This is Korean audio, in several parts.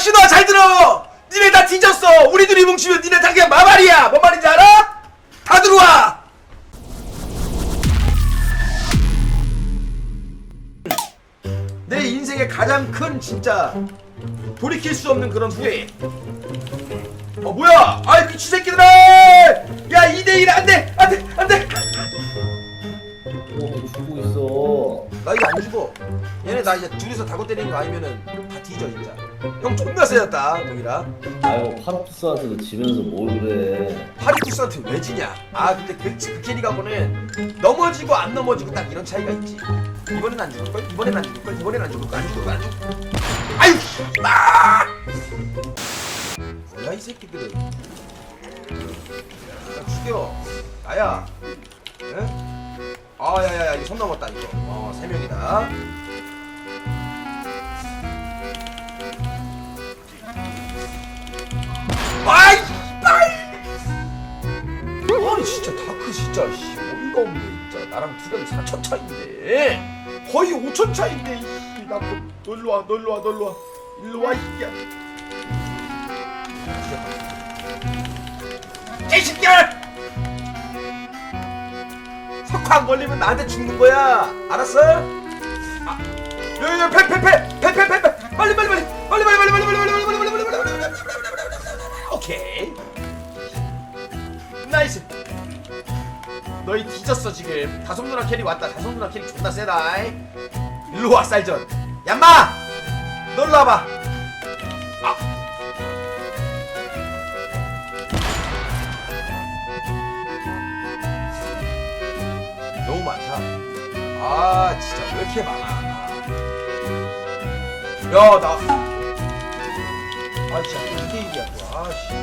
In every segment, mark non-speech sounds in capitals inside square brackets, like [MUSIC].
신호야 잘 들어. 니네 다 뒤졌어. 우리 둘이 뭉치면 니네 다 그냥 마발이야. 뭔 말인지 알아? 다 들어와. 내 인생의 가장 큰 진짜 돌이킬 수 없는 그런 후회. 어 뭐야? 아이 미친 새끼들아! 야 2대1 안돼! 안돼 나 이거 안 죽어 얘네 나 이제 둘이서 다고 때리는 거 아니면은 다 뒤져 진짜 형 존나 세졌다 동일아 아이고, 파라투스한테도 지면서 뭘 그래. 파리투스한테 왜 지냐 아 근데 그, 그 캐리가고는 넘어지고 안 넘어지고 딱 이런 차이가 있지 이번엔 안 죽을 걸? 이번엔 안 죽을 걸? 이번엔 안 죽을 걸? 안 죽을 걸? 안 죽을 걸? 아유 씨! 아! 뭐야 이 새끼들은 야 죽여 나야 에? 아 야야야 이거 손 넘었다 이거 어세 명이다. 아이 아이 아니 진짜 다크 진짜 씨. 어이가 없네 진짜. 나랑 두 명이 4천 차인데. 거의 5천 차인데 나 너, 놀러 와 놀러 와 놀러 와. 일로 와 이끼야. 개새끼야 안 걸리면 나한테 죽는 거야 알았어? 아 여기 패패패패패패패 빨리 빨리 빨리 빨리 빨리 빨리 빨리 빨리 빨리 빨리 빨리 빨리 빨리 빨리 오케이 나이스 너희 뒤졌어 지금 다솜 누나 캐리 왔다 다솜 누나 캐리 존나 세다 일로 와 쌀전 얌마 놀러 와봐 아 진짜 왜 이렇게 많아? 야나. 아 진짜 1대1이야 또. 아씨.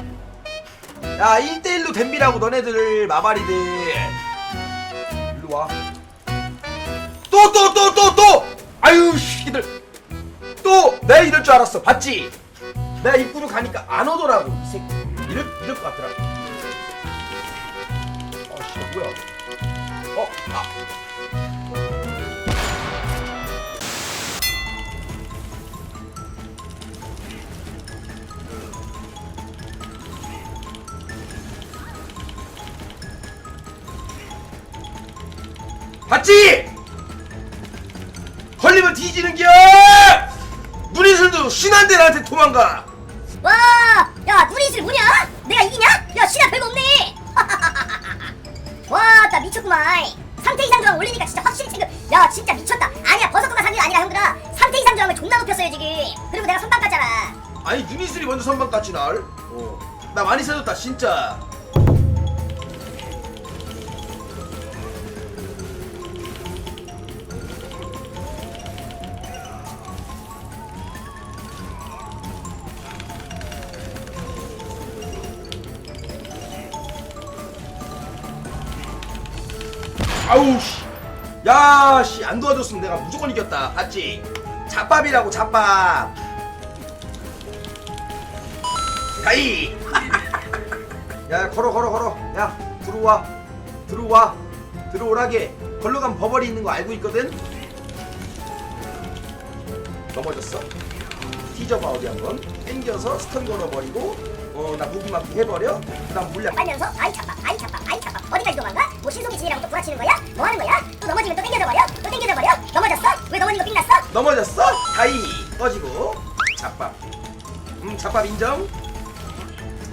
야 1대1로 댐비라고 너네들 마바리들. 일로 와 또 또 또 또 또! 아유 씨들. 또! 내가 이럴 줄 알았어. 봤지? 내가 입구로 가니까 안 오더라고 이 새끼. 이럴 이럴 것 같더라 아씨 뭐야 봤지? 걸리면 뒤지는겨! 누리술도 신한데 나한테 도망가! 와, 야, 누리술 뭐냐? 내가 이기냐? 야, 신화 별거 없네. [LAUGHS] 와, 나 미쳤구만. 3태 이상 저항 올리니까 진짜 확실히 지금 야, 진짜 미쳤다. 아니야, 버섯도가 산게 아니라 형들아. 3태 이상 저항을 존나 높였어요 지금. 그리고 내가 선방 갔잖아. 아니 누리술이 먼저 선방 땄지 날? 어. 나 많이 세졌다 진짜 아우 씨. 야, 씨, 안 도와줬으면 내가 무조건 이겼다. 봤지? 잡밥이라고, 잡밥. 가이. [LAUGHS] 야, 걸어, 걸어, 걸어. 야, 들어와. 들어와. 들어오라게. 걸러간 버버리 있는 거 알고 있거든? 넘어졌어. 뒤져봐, 어디 한 번. 땡겨서 스턴 걸어버리고, 어, 나 무기막기 해버려. 그 다음 물량. 빨면서 아이 잡밥, 아이 잡밥, 아이 잡밥. 어디까지 도망가? 뭐 신속이 지휘라고 또 구라치는 거야? 뭐 하는 거야? 또 넘어지면 또 땡겨져 버려? 또 땡겨져 버려? 넘어졌어? 왜 넘어진 거 삥났어? 넘어졌어? 다이 꺼지고 잡밥 음 잡밥 인정?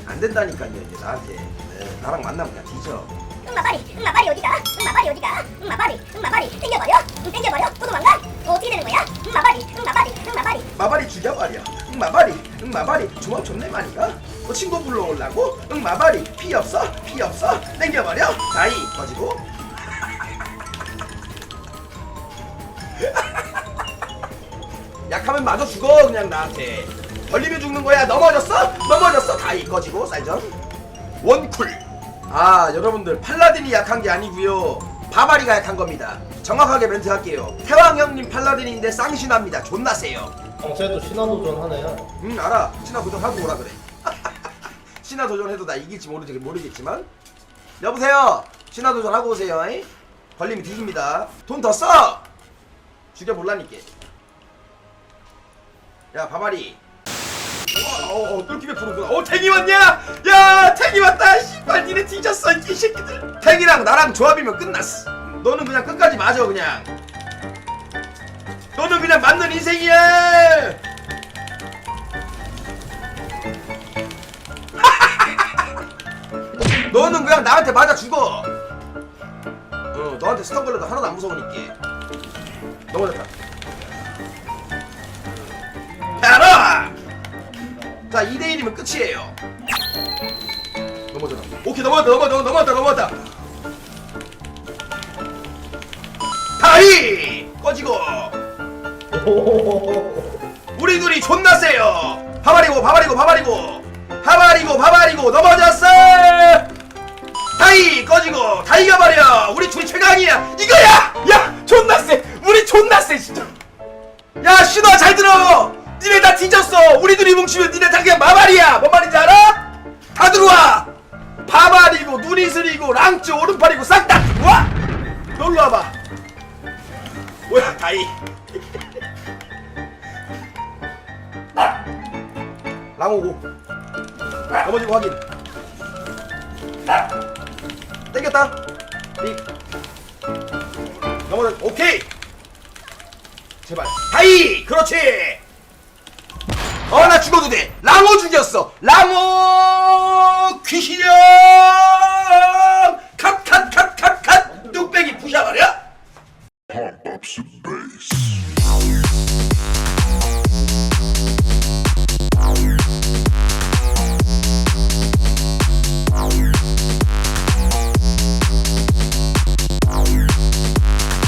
안 된다니까요 이제 나한테 네, 나랑 만나면 그냥 뒤져 응마발이, 응마발이 어디가? 응마발이 어디가? 응마발이, 응마발이 땡겨버려? 응 땡겨버려? 또 도망가? 어, 어떻게 되는 거야? 응마발이, 응마발이, 응마발이. 마발이 죽여버려 응 마발이 응 마발이 주먹 존내 많이가 너 친구 불러오려고? 응 마발이. 피 없어? 피 없어? 땡겨버려. 다이 꺼지고. [LAUGHS] 약하면 마저 죽어 그냥 나한테. 걸리면 죽는 거야. 넘어졌어? 넘어졌어. 다이 꺼지고 쌀전 원쿨. 아 여러분들 팔라딘이 약한 게 아니고요. 바바리가 약한 겁니다. 정확하게 멘트 할게요. 태왕 형님 팔라딘인데 쌍신합니다. 존나 세요. 경찰도 신화도전 하네요. 응 알아. 신화 도전하고 오라 그래 신화 도전해도 나 이길지 모르지, 모르겠지만 여보세요 신화 도전하고 오세요 이? 걸리면 뒤집니다 돈 더 써! 죽여볼라니까 야 바바리 어, 어, 뚫기면 부르구나. 어, 탱이 왔냐? 야, 탱이 왔다. 씨발, 니네 뒤졌어, 이 새끼들. 탱이랑 나랑 조합이면 끝났어. 너는 그냥 끝까지 맞아, 그냥. 너는 그냥 맞는 인생이야. 나한테 맞아 죽어. 어, 너한테 스턴 걸려도 하나도 안 무서우니까. 넘어졌다. 가라! 자, 2대1이면 끝이에요. 넘어졌다. 오케이, 넘어졌다, 넘어졌다, 넘어졌다, 넘어졌다. 다이! 꺼지고! 우리 둘이 존나 세요! 바바리고, 바바리고, 바바리고! 바바리고, 바바리고, 넘어졌어! 다이! 꺼지고! 다이가 말이야! 우리 둘이 최강이야! 이거야! 야! 존나 세! 우리 존나 세, 진짜! 야 신호야 잘 들어 니네 다 뒤졌어 우리 둘이 뭉치면 니네 다 그냥 마발이야 뭔 말인지 알아? 다 들어와 바발이고 누리슬이고 랑쭈 오른팔이고 싹다 들어와 놀러 와봐 뭐야 다이 [LAUGHS] 랑오고 넘어지고 확인 땡겼다. 빅 넘어져. 오케이. 제발. 다이! 그렇지. 어 나 죽어도 돼. 랑오 죽였어. 랑오 귀신형! 컷컷컷컷컷. 뚝배기 부셔버려. Pump up.